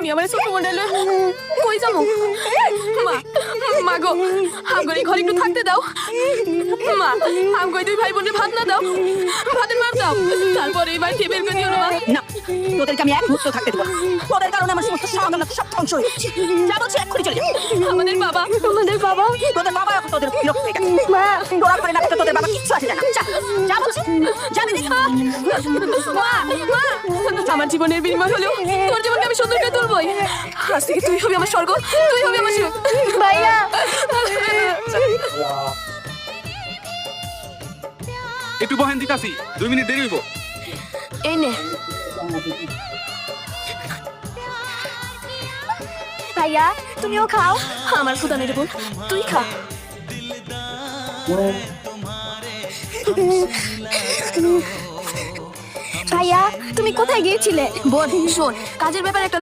আমি আমার ছোট কই যাব? মা মা গো আমগো ঘরে একটু থাকতে দাও। মা এই দুই ভাই বোনের ভাত না দাও। ভাতের মার দাও। তারপরে এই বাড়ি থেকে বের না না তোদেরকে আমি এক মুহূর্ত থাকতে দেবো তোদের কারণে আমার সমস্ত সব ধ্বংস হয়ে যাচ্ছে। যা বলছি এক্ষুনি চলে যাও আমাদের বাবা আমাদের বাবা। তোদের বাবা এখন তোদের বিরক্ত হয়ে গেছে। তোরা করে না তোদের বাবা কিচ্ছু আসে না। যা যা বলছি। জানি মা মা আমার জীবনের বিনিময় হলেও তোর জীবনকে আমি সুন্দর করে তুলবই। আজ থেকে তুই হবি আমার স্বর্গ তুই হবি আমার সুখ। ভাইয়া। একটু বহেন দিতাছি দুই মিনিট দেরি হইব। এই নে। ভাইয়া তুমিও খাও। আমার খুদা নেই বোন তুই খা। ভাইয়া তুমি কোথায় গিয়েছিলে? বোন শোন কাজের ব্যাপারে একটা